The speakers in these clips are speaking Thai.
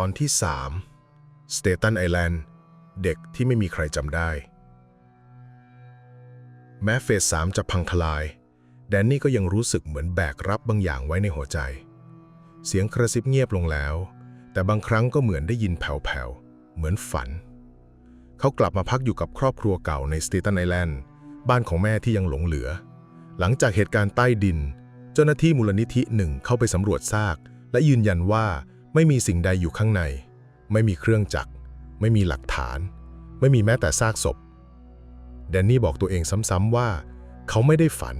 ตอนที่ 3 สเตตันไอแลนด์ เด็กที่ไม่มีใครจำได้ แม้เฟสสามจะพังทลาย แดนนี่ก็ยังรู้สึกเหมือนแบกรับบางอย่างไว้ในหัวใจ เสียงกระซิบเงียบลงแล้ว แต่บางครั้งก็เหมือนได้ยินแผ่วๆ เหมือนฝัน เขากลับมาพักอยู่กับครอบครัวเก่าในสเตตันไอแลนด์ บ้านของแม่ที่ยังหลงเหลือ หลังจากเหตุการณ์ใต้ดิน เจ้าหน้าที่มูลนิธิหนึ่งเข้าไปสำรวจซาก และยืนยันว่า ไม่มีสิ่งใดอยู่ข้างใน ไม่มีเครื่องจักร ไม่มีหลักฐาน ไม่มีแม้แต่ซากศพ แดนนี่บอกตัวเองซ้ำๆว่า เขาไม่ได้ฝัน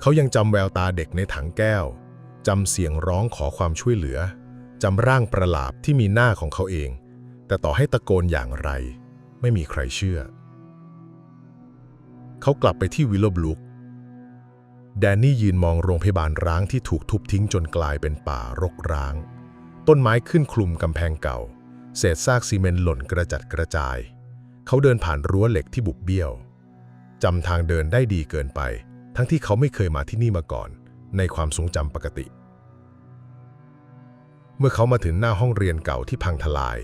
เขายังจำแววตาเด็กในถังแก้วจำเสียงร้องขอความช่วยเหลือจำร่างประหลาดที่มีหน้าของเขาเอง แต่ต่อให้ตะโกนอย่างไร ไม่มีใครเชื่อ เขากลับไปที่วิลโลบลุกแดนนี่ยืนมองโรงพยาบาลร้างที่ถูกทุบทิ้งจนกลายเป็นป่ารกร้าง ต้นไม้ขึ้นคลุมกำแพงเก่า เศษซากซีเมนต์หล่นกระจัดกระจาย เขาเดินผ่านรั้วเหล็กที่บุบเบี้ยวจำทางเดินได้ดีเกินไป ทั้งที่เขาไม่เคยมาที่นี่มาก่อน ในความทรงจำปกติ เมื่อเขามาถึงหน้าห้องเรียนเก่าที่พังทลาย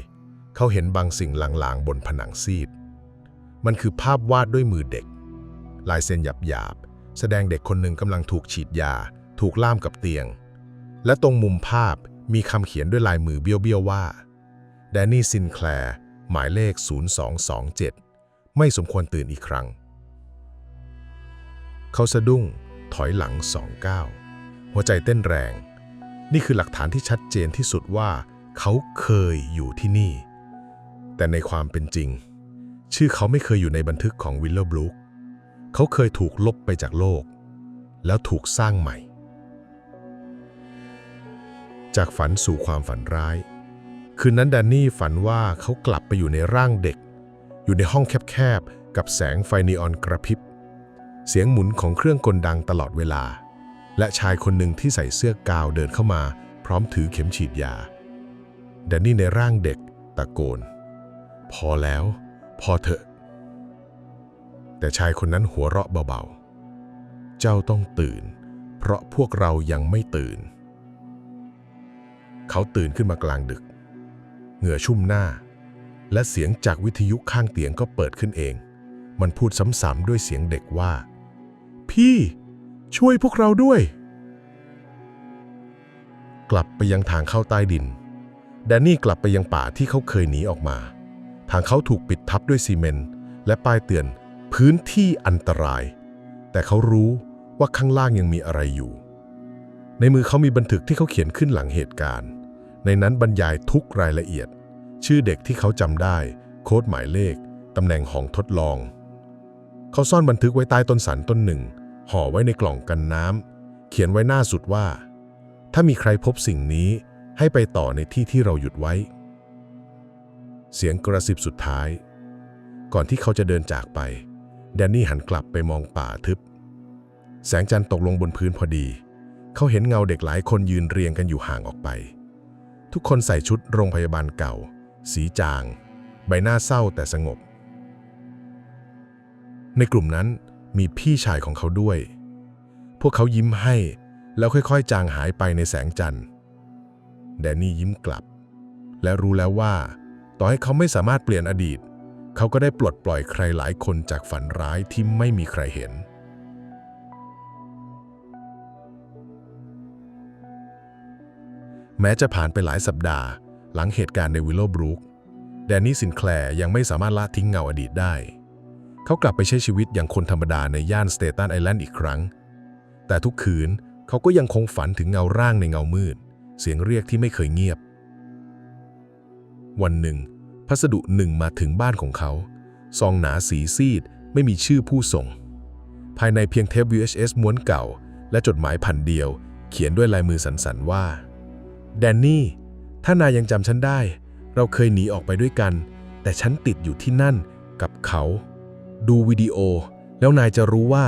เขาเห็นบางสิ่งลางๆบนผนังซีด มันคือภาพวาดด้วยมือเด็ก ลายเส้นหยาบๆแสดงเด็กคนหนึ่งกำลังถูกฉีดยา ถูกล่ามกับเตียง และตรงมุมภาพ มีคำเขียนด้วยลายมือเบี้ยวๆว่าแดนนี่ซินแคลร์หมายเลข 0227 ไม่สมควรตื่นอีกครั้ง เขาสะดุ้งถอยหลังสองก้าวหัวใจเต้นแรง นี่คือหลักฐานที่ชัดเจนที่สุดว่าเขาเคยอยู่ที่นี่ แต่ในความเป็นจริง ชื่อเขาไม่เคยอยู่ในบันทึกของวิลเลอร์บลูคเขาเคยถูกลบไปจากโลก แล้วถูกสร้างใหม่ จากฝันสู่ความฝันร้าย คืนนั้นแดนนี่ฝันว่าเขากลับไปอยู่ในร่างเด็ก อยู่ในห้องแคบๆ กับแสงไฟนีออนกระพริบ เสียงหมุนของเครื่องกลดังตลอดเวลา และชายคนหนึ่งที่ใส่เสื้อกาวเดินเข้ามา พร้อมถือเข็มฉีดยา แดนนี่ในร่างเด็กตะโกน พอแล้ว พอเถอะ แต่ชายคนนั้นหัวเราะเบาๆ เจ้าต้องตื่น เพราะพวกเรายังไม่ตื่น เขาตื่นขึ้นมากลางดึก เหงื่อชุ่มหน้า และเสียงจากวิทยุข้างเตียงก็เปิดขึ้นเอง มันพูดซ้ำๆด้วยเสียงเด็กว่า พี่ ช่วยพวกเราด้วย กลับไปยังทางเข้าใต้ดิน แดนนี่กลับไปยังป่าที่เขาเคยหนีออกมา ทางเขาถูกปิดทับด้วยซีเมนต์และป้ายเตือนพื้นที่อันตราย แต่เขารู้ว่าข้างล่างยังมีอะไรอยู่ ในมือเขามีบันทึกที่เขาเขียนขึ้นหลังเหตุการณ์ ในนั้นบรรยายทุกรายละเอียด ชื่อเด็กที่เขาจำได้ โค้ดหมายเลข ตำแหน่งห้องทดลอง เขาซ่อนบันทึกไว้ใต้ต้นสันต้นหนึ่ง ห่อไว้ในกล่องกันน้ำ เขียนไว้หน้าสุดว่า ถ้ามีใครพบสิ่งนี้ให้ไปต่อในที่ที่เราหยุดไว้ เสียงกระซิบสุดท้าย ก่อนที่เขาจะเดินจากไป แดนนี่หันกลับไปมองป่าทึบ แสงจันทร์ตกลงบนพื้นพอดี เขาเห็นเงาเด็กหลายคนยืนเรียงกันอยู่ห่างออกไป ทุกคนใส่ชุดโรงพยาบาลเก่า สีจาง ใบหน้าเศร้าแต่สงบ ในกลุ่มนั้นมีพี่ชายของเขาด้วย พวกเขายิ้มให้แล้วค่อยๆ จางหายไปในแสงจันทร์ แดนนี่ยิ้มกลับ และรู้แล้วว่า ต่อให้เขาไม่สามารถเปลี่ยนอดีต เขาก็ได้ปลดปล่อยใครหลายคนจากฝันร้ายที่ไม่มีใครเห็น แม้จะผ่านไปหลายสัปดาห์ หลังเหตุการณ์ในวิลโลบรูคแดนนี่สินแคลร์ยังไม่สามารถละทิ้งเงาอดีตได้ เขากลับไปใช้ชีวิตอย่างคนธรรมดาในย่านสเตตันไอแลนด์อีกครั้ง แต่ทุกคืนเขาก็ยังคงฝันถึงเงาร่างในเงามืด เสียงเรียกที่ไม่เคยเงียบ วันหนึ่ง พัสดุหนึ่งมาถึงบ้านของเขา ซองหนาสีซีดไม่มีชื่อผู้ส่ง ภายในเพียงเทป VHS ม้วนเก่า และจดหมายพันเดียว เขียนด้วยลายมือสันๆว่า แดนนี่ ถ้านายยังจำฉันได้ เราเคยหนีออกไปด้วยกัน แต่ฉันติดอยู่ที่นั่นกับเขา ดูวิดีโอ แล้วนายจะรู้ว่า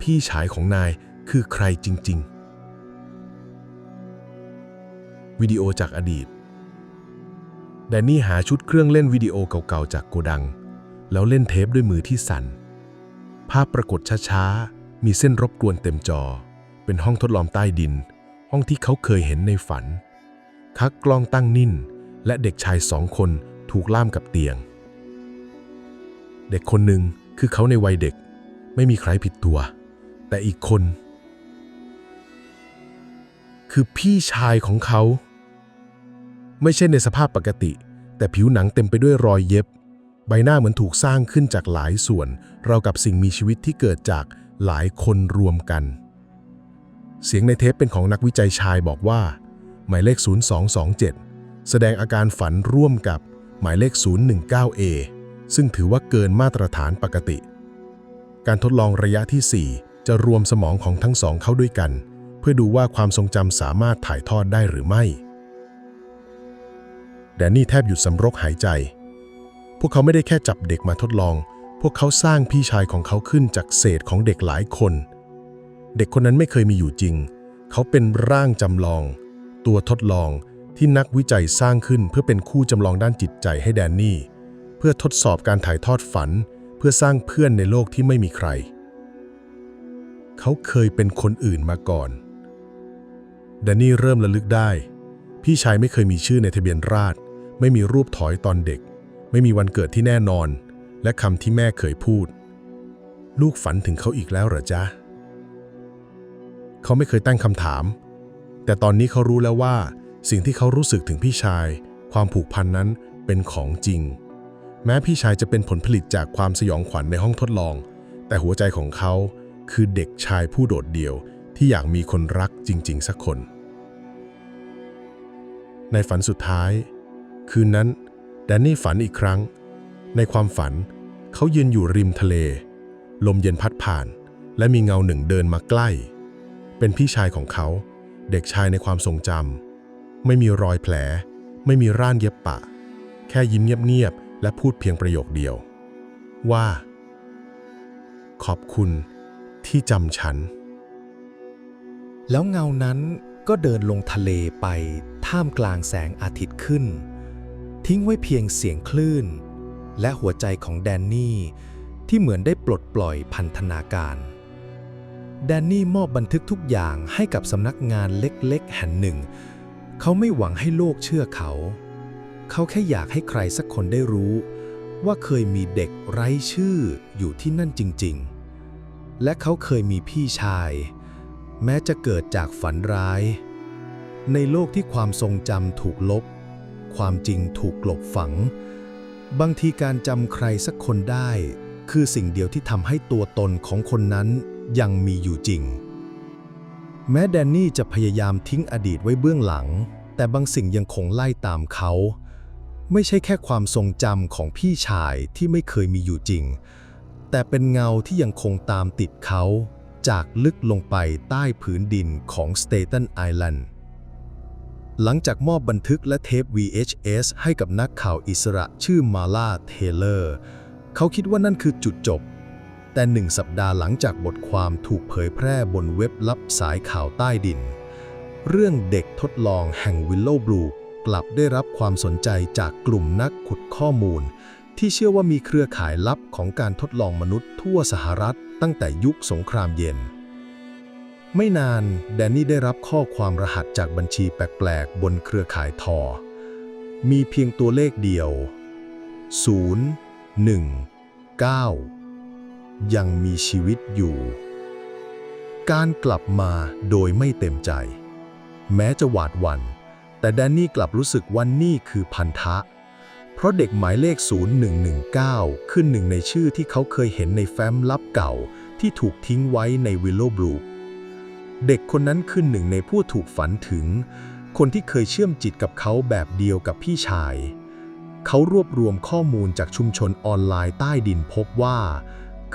พี่ชายของนายคือใครจริง ๆ วิดีโอจากอดีต แดนนี่หาชุดเครื่องเล่นวิดีโอเก่าๆจากโกดัง แล้วเล่นเทปด้วยมือที่สั่น ภาพปรากฏช้าๆ มีเส้นรบกวนเต็มจอ เป็นห้องทดลองใต้ดิน ห้องที่เขาเคยเห็นในฝัน คักกล้องตั้งนิ่น และเด็กชายสองคนถูกล่ามกับเตียง เด็กคนหนึ่งคือเขาในวัยเด็ก ไม่มีใครผิดตัว แต่อีกคน คือพี่ชายของเขา ไม่ใช่ในสภาพปกติ แต่ผิวหนังเต็มไปด้วยรอยเย็บ ใบหน้าเหมือนถูกสร้างขึ้นจากหลายส่วน เรากับสิ่งมีชีวิตที่เกิดจากหลายคนรวมกัน เสียงในเทปเป็นของนักวิจัยชายบอกว่า หมายเลข 0227 แสดงอาการฝันร่วมกับหมายเลข 019A ซึ่งถือว่าเกินมาตรฐานปกติ การทดลองระยะที่ 4 จะรวมสมองของทั้งสองเข้าด้วยกัน เพื่อดูว่าความทรงจำสามารถถ่ายทอดได้หรือไม่ แดนนี่แทบหยุดสำรกหายใจ พวกเขาไม่ได้แค่จับเด็กมาทดลอง พวกเขาสร้างพี่ชายของเขาขึ้นจากเศษของเด็กหลายคน เด็กคนนั้นไม่เคยมีอยู่จริง เขาเป็นร่างจำลอง ตัวทดลองที่นักวิจัยสร้างขึ้นเพื่อเป็นคู่จำลองด้านจิตใจให้แดนนี่ เพื่อทดสอบการถ่ายทอดฝัน เพื่อสร้างเพื่อนในโลกที่ไม่มีใคร เขาเคยเป็นคนอื่นมาก่อนแดนนี่เริ่มระลึกได้ พี่ชายไม่เคยมีชื่อในทะเบียนราษฎรไม่มีรูปถอยตอนเด็ก ไม่มีวันเกิดที่แน่นอน และคำที่แม่เคยพูด ลูกฝันถึงเขาอีกแล้วเหรอจ๊ะ เขาไม่เคยตั้งคำถาม แต่ตอนนี้เขารู้แล้วว่า สิ่งที่เขารู้สึกถึงพี่ชาย ความผูกพันนั้นเป็นของจริง แม้พี่ชายจะเป็นผลผลิตจากความสยองขวัญในห้องทดลอง แต่หัวใจของเขาคือเด็กชายผู้โดดเดี่ยวที่อยากมีคนรักจริง ๆ สักคน ในฝันสุดท้าย คืนนั้นแดนนี่ฝันอีกครั้ง ในความฝันเขายืนอยู่ริมทะเล ลมเย็นพัดผ่าน และมีเงาหนึ่งเดินมาใกล้ เป็นพี่ชายของเขา เด็กชายในความทรงจำไม่มีรอยแผล ไม่มีร่านเย็บปะ แค่ยิ้มเงียบๆและพูดเพียงประโยคเดียว ว่า ขอบคุณที่จำฉัน แล้วเงานั้นก็เดินลงทะเลไปท่ามกลางแสงอาทิตย์ขึ้น ทิ้งไว้เพียงเสียงคลื่น และหัวใจของแดนนี่ที่เหมือนได้ปลดปล่อยพันธนาการ แดนนี่มอบบันทึกทุกอย่างให้กับสำนักงานเล็กๆ แห่งหนึ่ง เขาไม่หวังให้โลกเชื่อเขา เขาแค่อยากให้ใครสักคนได้รู้ ว่าเคยมีเด็กไร้ชื่ออยู่ที่นั่นจริง ๆ และเขาเคยมีพี่ชาย แม้จะเกิดจากฝันร้าย ในโลกที่ความทรงจำถูกลบ ความจริงถูกกลบฝัง บางทีการจำใครสักคนได้ คือสิ่งเดียวที่ทำให้ตัวตนของคนนั้น ยังมีอยู่จริง แม้แดนนี่จะพยายามทิ้งอดีตไว้เบื้องหลัง แต่บางสิ่งยังคงไล่ตามเขา ไม่ใช่แค่ความทรงจำของพี่ชายที่ไม่เคยมีอยู่จริง แต่เป็นเงาที่ยังคงตามติดเขา จากลึกลงไปใต้ผืนดินของสเตตันไอแลนด์หลังจากมอบบันทึกและเทป VHS ให้กับนักข่าวอิสระชื่อมาลาเทเลอร์ เขาคิดว่านั่นคือจุดจบ แต่หนึ่งสัปดาห์หลังจากบทความถูกเผยแพร่บนเว็บลับสายข่าวใต้ดิน เรื่องเด็กทดลองแห่งวิลโลบรูกลับได้รับความสนใจจากกลุ่มนักขุดข้อมูล ที่เชื่อว่ามีเครือข่ายลับของการทดลองมนุษย์ทั่วสหรัฐ ตั้งแต่ยุคสงครามเย็น ไม่นานแดนนี่ได้รับข้อความรหัสจากบัญชีแปลกๆ บนเครือข่ายทอ มีเพียงตัวเลขเดียว 0 1 9 ยังมีชีวิตอยู่ การกลับมาโดยไม่เต็มใจ แม้จะหวาดหวัน่นแต่แดนนี่กลับรู้สึกว่านี่คือพันธะ เพราะเด็กหมายเลข 0119 ขึ้นหนึ่งในชื่อที่เขาเคยเห็นในแฟ้มลับเก่าที่ถูกทิ้งไว้ในวิลโลบรูกเด็กคนนั้นคือหนึ่งในผู้ถูกฝันถึง คนที่เคยเชื่อมจิตกับเขาแบบเดียวกับพี่ชาย เขารวบรวมข้อมูลจากชุมชนออนไลน์ใต้ดินพบว่า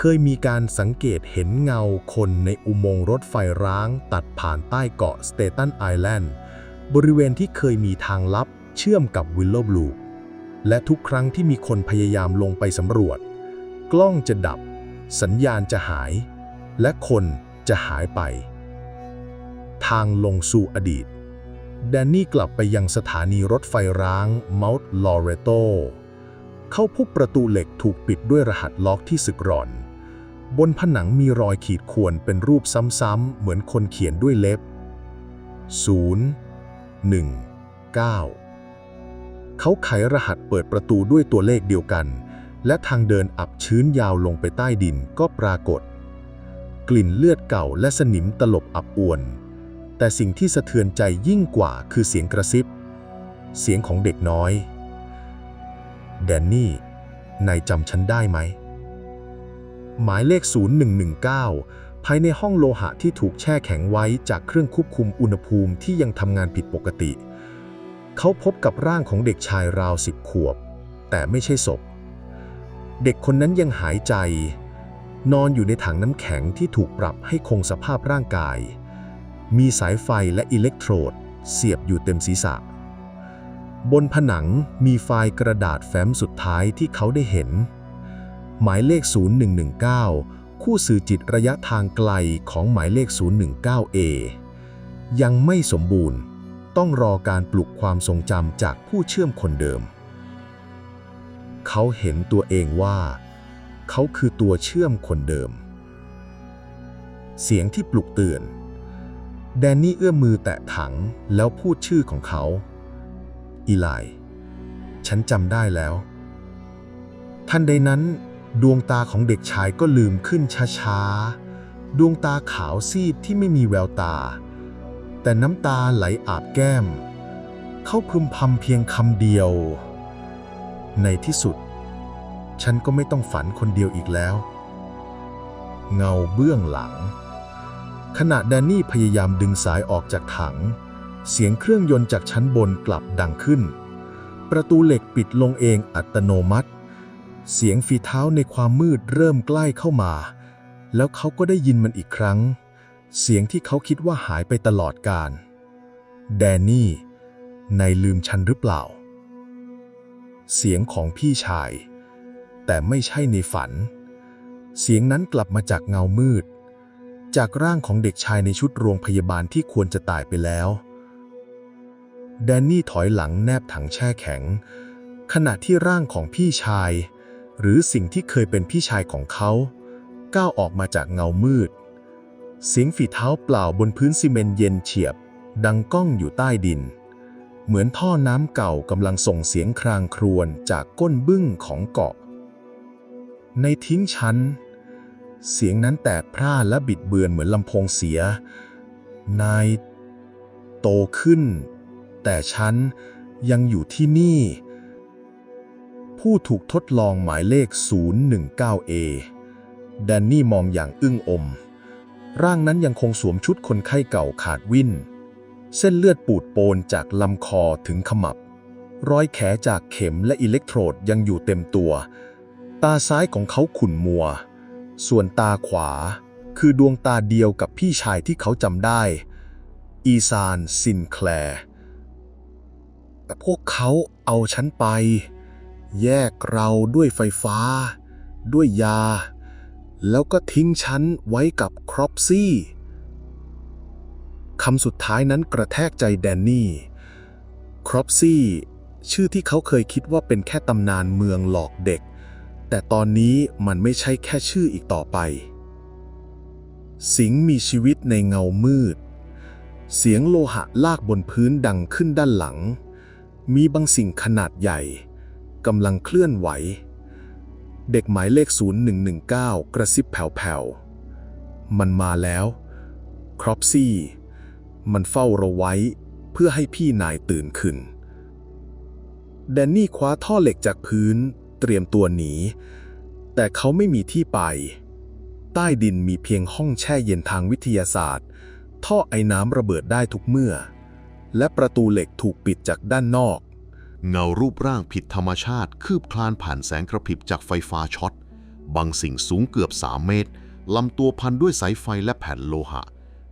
เคยมีการสังเกตเห็นเงาคนในอุโมงค์รถไฟร้างตัดผ่านใต้เกาะสเตตันไอแลนด์บริเวณที่เคยมีทางลับเชื่อมกับวิลโลบลูและทุกครั้งที่มีคนพยายามลงไปสำรวจ กล้องจะดับ สัญญาณจะหาย และคนจะหายไป ทางลงสู่อดีต แดนนี่กลับไปยังสถานีรถไฟร้างเม u ต์ลอเรโตเข้าพบประตูเหล็กถูกปิดด้วยรหัสล็อกที่สึกหร่อน บนผนังมีรอยขีดข่วนเป็นรูปซ้ำๆเหมือนคนเขียนด้วยเล็บ 0 1 9 เขาไขรหัสเปิดประตูด้วยตัวเลขเดียวกัน และทางเดินอับชื้นยาวลงไปใต้ดินก็ปรากฏ กลิ่นเลือดเก่าและสนิมตลบอับอวน แต่สิ่งที่สะเทือนใจยิ่งกว่าคือเสียงกระซิบ เสียงของเด็กน้อย แดนนี่ นายจำฉันได้ไหม หมายเลข 0119 ภายในห้องโลหะที่ถูกแช่แข็งไว้จากเครื่องควบคุมอุณหภูมิที่ยังทำงานผิดปกติ เขาพบกับร่างของเด็กชายราวสิบขวบ แต่ไม่ใช่ศพ เด็กคนนั้นยังหายใจ นอนอยู่ในถังน้ำแข็งที่ถูกปรับให้คงสภาพร่างกาย มีสายไฟและอิเล็กโทรด เสียบอยู่เต็มศีรษะบนผนังมีไฟล์กระดาษแฟ้มสุดท้ายที่เขาได้เห็น หมายเลข 0119 คู่สื่อจิตระยะทางไกลของหมายเลข 019A ยังไม่สมบูรณ์ ต้องรอการปลุกความทรงจำจากผู้เชื่อมคนเดิม เขาเห็นตัวเองว่า เขาคือตัวเชื่อมคนเดิม เสียงที่ปลุกเตือน แดนนี่เอื้อมมือแตะถังแล้วพูดชื่อของเขา อีไลฉันจำได้แล้ว ทันใดนั้น ดวงตาของเด็กชายก็ลืมขึ้นช้าๆ ดวงตาขาวซีดที่ไม่มีแววตา แต่น้ำตาไหลอาบแก้ม เขาพึมพำเพียงคำเดียว ในที่สุด ฉันก็ไม่ต้องฝันคนเดียวอีกแล้ว เงาเบื้องหลัง ขณะแดนนี่พยายามดึงสายออกจากถัง เสียงเครื่องยนต์จากชั้นบนกลับดังขึ้น ประตูเหล็กปิดลงเองอัตโนมัติ เสียงฝีเท้าในความมืดเริ่มใกล้เข้ามา แล้วเขาก็ได้ยินมันอีกครั้ง เสียงที่เขาคิดว่าหายไปตลอดกาลแดนนี่นายลืมฉันหรือเปล่า เสียงของพี่ชาย แต่ไม่ใช่ในฝัน เสียงนั้นกลับมาจากเงามืด จากร่างของเด็กชายในชุดโรงพยาบาลที่ควรจะตายไปแล้ว แดนนี่ถอยหลังแนบถังแช่แข็ง ขณะที่ร่างของพี่ชาย หรือสิ่งที่เคยเป็นพี่ชายของเขา ก้าวออกมาจากเงามืด เสียงฝีเท้าเปล่าบนพื้นซีเมนต์เย็นเฉียบ ดังก้องอยู่ใต้ดิน เหมือนท่อน้ำเก่ากำลังส่งเสียงครางครวญจากก้นบึ้งของเกาะ ในทิ้งชั้น เสียงนั้นแตกพร่าและบิดเบือนเหมือนลำโพงเสีย นาย โตขึ้น แต่ฉันยังอยู่ที่นี่ ผู้ถูกทดลองหมายเลข 019A แดนนี่มองอย่างอึ้งอม ร่างนั้นยังคงสวมชุดคนไข้เก่าขาดวิ่น เส้นเลือดปูดโปนจากลำคอถึงขมับรอยแผลจากเข็มและอิเล็กโทรดยังอยู่เต็มตัว ตาซ้ายของเขาขุ่นมัว ส่วนตาขวาคือดวงตาเดียวกับพี่ชายที่เขาจำได้ อีซานซินแคลร์แต่พวกเขาเอาฉันไป แยกเราด้วยไฟฟ้า ด้วยยา แล้วก็ทิ้งฉันไว้กับครอปซี่คำสุดท้ายนั้นกระแทกใจแดนนี่ ครอปซี่ชื่อที่เขาเคยคิดว่าเป็นแค่ตำนานเมืองหลอกเด็ก แต่ตอนนี้มันไม่ใช่แค่ชื่ออีกต่อไป สิงมีชีวิตในเงามืด เสียงโลหะลากบนพื้นดังขึ้นด้านหลัง มีบางสิ่งขนาดใหญ่ กำลังเคลื่อนไหว เด็กหมายเลข 0119 กระซิบแผ่วๆ มันมาแล้ว ครอปซี่ มันเฝ้าเราไว้เพื่อให้พี่นายตื่นขึ้น แดนนี่คว้าท่อเหล็กจากพื้น เตรียมตัวหนี แต่เขาไม่มีที่ไป ใต้ดินมีเพียงห้องแช่เย็นทางวิทยาศาสตร์ ท่อไอ้น้ำระเบิดได้ทุกเมื่อ และประตูเหล็กถูกปิดจากด้านนอก เงารูปร่างผิดธรรมชาติ คืบคลานผ่านแสงกระพริบจากไฟฟ้าช็อต บางสิ่งสูงเกือบ 3 เมตร ลำตัวพันด้วยสายไฟและแผ่นโลหะ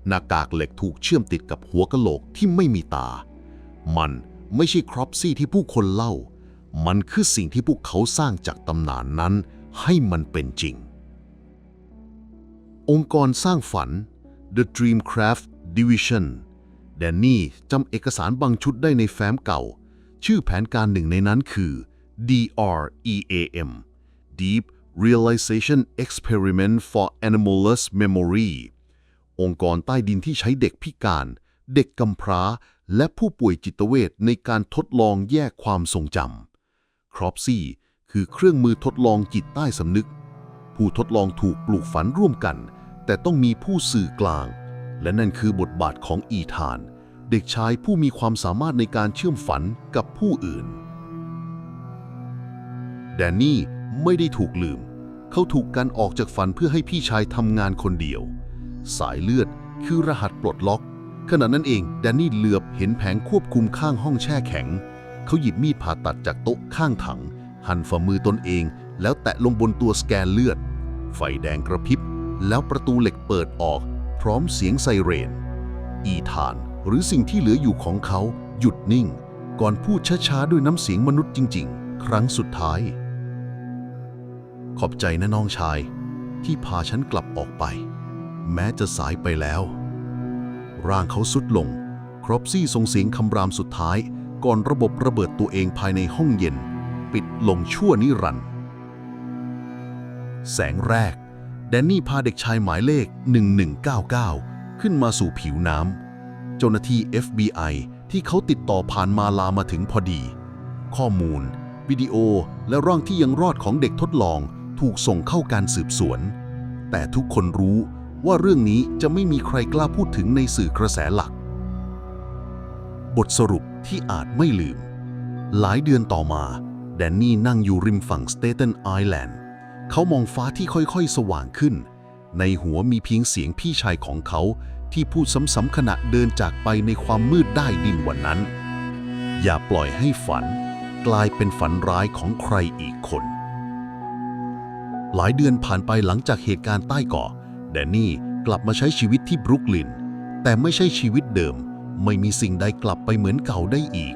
หน้ากากเหล็กถูกเชื่อมติดกับหัวกะโหลกที่ไม่มีตา มันไม่ใช่ครอปซี่ที่ผู้คนเล่า มันคือสิ่งที่พวกเขาสร้างจากตำนานนั้น ให้มันเป็นจริง องค์กรสร้างฝัน The Dreamcraft Division แดนนี่จำเอกสารบางชุดได้ในแฟ้มเก่า ชื่อแผนการหนึ่งในนั้นคือ DREAM Deep Realization Experiment for Anomalous Memory องค์กรใต้ดินที่ใช้เด็กพิการ เด็กกำพร้า และผู้ป่วยจิตเวชในการทดลองแยกความทรงจำครอปซี่คือเครื่องมือทดลองจิตใต้สำนึก ผู้ทดลองถูกปลูกฝันร่วมกัน แต่ต้องมีผู้สื่อกลาง และนั่นคือบทบาทของอีธาน เด็กชายผู้มีความสามารถในการเชื่อมฝันกับผู้อื่น แดนนี่ไม่ได้ถูกลืม เขาถูกกันออกจากฝันเพื่อให้พี่ชายทำงานคนเดียว สายเลือดคือรหัสปลดล็อก ขณะนั้นเองแดนนี่เหลือบเห็นแผงควบคุมข้างห้องแช่แข็ง เขาหยิบมีดผ่าตัดจากโต๊ะข้างถัง หั่นฝ่ามือตนเอง แล้วแตะลงบนตัวสแกนเลือด ไฟแดงกระพริบ แล้วประตูเหล็กเปิดออก พร้อมเสียงไซเรน อีธาน หรือสิ่งที่เหลืออยู่ของเขาหยุดนิ่ง ก่อนพูดช้าๆ ด้วยน้ำเสียงมนุษย์จริง ๆ ครั้งสุดท้าย ขอบใจนะน้องชาย ที่พาฉันกลับออกไป แม้จะสายไปแล้ว ร่างเขาสุดลง ครอปซี่ส่งเสียงคำรามสุดท้าย ก่อนระบบระเบิดตัวเองภายในห้องเย็น ปิดลงชั่วนิรันดร์แสงแรก แดนนี่พาเด็กชายหมายเลข 1199 ขึ้นมาสู่ผิวน้ำ เจ้าหน้าที่ FBI ที่เขาติดต่อผ่านมาลามาถึงพอดี ข้อมูล วิดีโอและร่างที่ยังรอดของเด็กทดลองถูกส่งเข้าการสืบสวน แต่ทุกคนรู้ว่าเรื่องนี้จะไม่มีใครกล้าพูดถึงในสื่อกระแสหลัก บทสรุปที่อาจไม่ลืม หลายเดือนต่อมา แดนนี่นั่งอยู่ริมฝั่งสเตเทนไอแลนด์เขามองฟ้าที่ค่อยๆ สว่างขึ้น ในหัวมีเพียงเสียงพี่ชายของเขา ที่พูดซ้ำๆขณะเดินจากไปในความมืดได้ดินวันนั้น อย่าปล่อยให้ฝันกลายเป็นฝันร้ายของใครอีกคน หลายเดือนผ่านไปหลังจากเหตุการณ์ใต้เกาะแดนนี่กลับมาใช้ชีวิตที่บรุกลิน แต่ไม่ใช่ชีวิตเดิม ไม่มีสิ่งใดกลับไปเหมือนเก่าได้อีก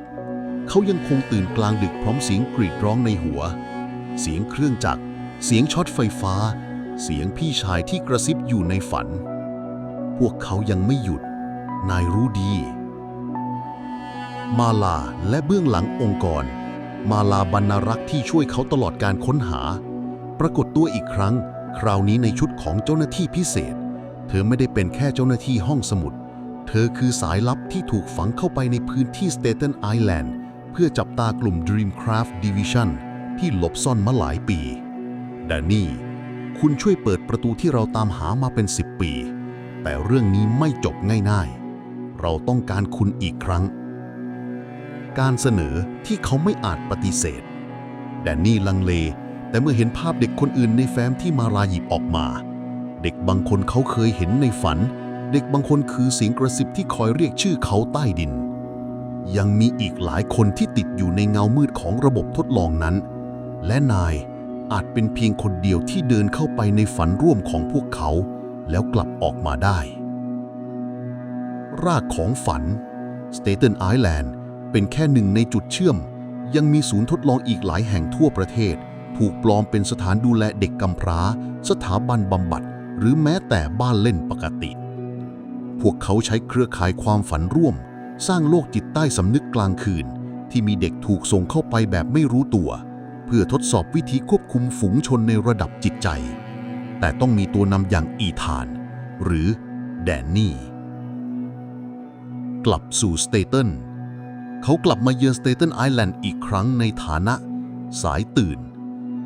เขายังคงตื่นกลางดึกพร้อมเสียงกรีดร้องในหัว เสียงเครื่องจักร เสียงช็อตไฟฟ้า เสียงพี่ชายที่กระซิบอยู่ในฝัน พวกเขายังไม่หยุด นายรู้ดี มาลาและเบื้องหลังองค์กร มาลาบรรณารักษ์ที่ช่วยเขาตลอดการค้นหา ปรากฏตัวอีกครั้ง คราวนี้ในชุดของเจ้าหน้าที่พิเศษ เธอไม่ได้เป็นแค่เจ้าหน้าที่ห้องสมุด เธอคือสายลับที่ถูกฝังเข้าไปในพื้นที่สเตเทนไอแลนด์เพื่อจับตากลุ่ม Dreamcraft Division ที่หลบซ่อนมาหลายปีแดนนี่ คุณช่วยเปิดประตูที่เราตามหามาเป็น 10 ปี แต่เรื่องนี้ไม่จบง่ายๆ เราต้องการคุณอีกครั้ง การเสนอที่เขาไม่อาจปฏิเสธ แดนนี่ลังเล แต่เมื่อเห็นภาพเด็กคนอื่นในแฟ้มที่มาลาหยิบออกมา เด็กบางคนเขาเคยเห็นในฝัน เด็กบางคนคือเสียงกระซิบที่คอยเรียกชื่อเขาใต้ดิน ยังมีอีกหลายคนที่ติดอยู่ในเงามืดของระบบทดลองนั้น และนายอาจเป็นเพียงคนเดียวที่เดินเข้าไปในฝันร่วมของพวกเขา แล้วกลับออกมาได้ รากของฝันสเตเทนไอแลนด์เป็นแค่หนึ่งในจุดเชื่อม ยังมีศูนย์ทดลองอีกหลายแห่งทั่วประเทศ ถูกปลอมเป็นสถานดูแลเด็กกำพร้า สถาบันบำบัด หรือแม้แต่บ้านเล่นปกติ พวกเขาใช้เครือข่ายความฝันร่วม สร้างโลกจิตใต้สำนึกกลางคืน ที่มีเด็กถูกส่งเข้าไปแบบไม่รู้ตัว เพื่อทดสอบวิธีควบคุมฝูงชนในระดับจิตใจ แต่ต้องมีตัวนำอย่างอีธาน หรือแดนนี่ กลับสู่สเตเทนเขากลับมาเยือนสเตเทนไอแลนด์อีกครั้งในฐานะ สายตื่น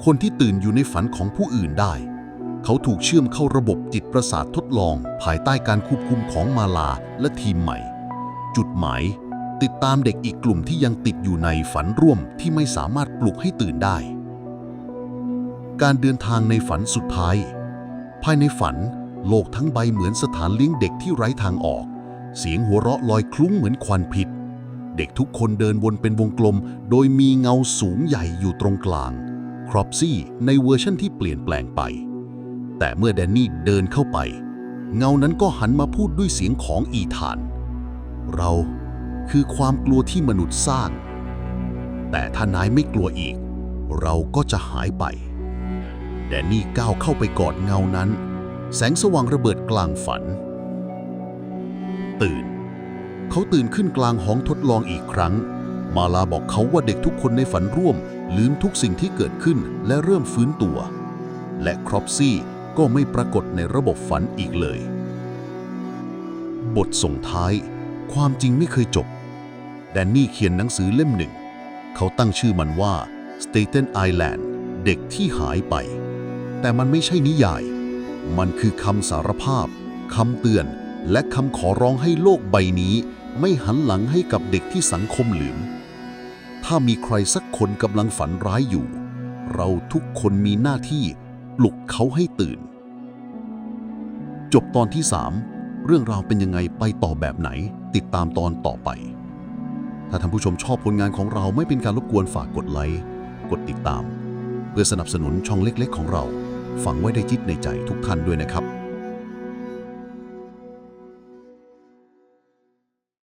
คนที่ตื่นอยู่ในฝันของผู้อื่นได้ เขาถูกเชื่อมเข้าระบบจิตประสาททดลอง ภายใต้การควบคุมของมาลาและทีมใหม่ จุดหมาย ติดตามเด็กอีกกลุ่มที่ยังติดอยู่ในฝันร่วมที่ไม่สามารถปลุกให้ตื่นได้ การเดินทางในฝันสุดท้าย ภายในฝัน โลกทั้งใบเหมือนสถานเลี้ยงเด็กที่ไร้ทางออก เสียงหัวเราะลอยคลุ้งเหมือนควันพิษ เด็กทุกคนเดินวนเป็นวงกลม โดยมีเงาสูงใหญ่อยู่ตรงกลาง ครอปซี่ในเวอร์ชันที่เปลี่ยนแปลงไป แต่เมื่อแดนนี่เดินเข้าไป เงานั้นก็หันมาพูดด้วยเสียงของอีธาน เราคือความกลัวที่มนุษย์สร้าง แต่ถ้านายไม่กลัวอีก เราก็จะหายไป แดนนี่ก้าวเข้าไปกอดเงานั้น แสงสว่างระเบิดกลางฝัน ตื่น เขาตื่นขึ้นกลางห้องทดลองอีกครั้ง มาลาบอกเขาว่าเด็กทุกคนในฝันร่วม ลืมทุกสิ่งที่เกิดขึ้นและเริ่มฟื้นตัว และครอปซี่ก็ไม่ปรากฏในระบบฝันอีกเลย บทส่งท้าย ความจริงไม่เคยจบแดนนี่เขียนหนังสือเล่มหนึ่ง เขาตั้งชื่อมันว่า Staten Island เด็กที่หายไป แต่มันไม่ใช่นิยาย มันคือคำสารภาพคำเตือนและคำขอร้องให้โลกใบนี้ ไม่หันหลังให้กับเด็กที่สังคมลืม ถ้ามีใครสักคนกำลังฝันร้ายอยู่ เราทุกคนมีหน้าที่ปลุกเขาให้ตื่น จบตอนที่ 3 เรื่องราวเป็นยังไงไปต่อแบบไหน ติดตามตอนต่อไป ถ้าท่านผู้ชมชอบผลงานของเราไม่เป็นการรบกวนฝากกดไลค์ กดติดตาม เพื่อสนับสนุนช่องเล็กๆ ของเรา ฝังไว้ในจิตในใจทุกท่านด้วยนะครับ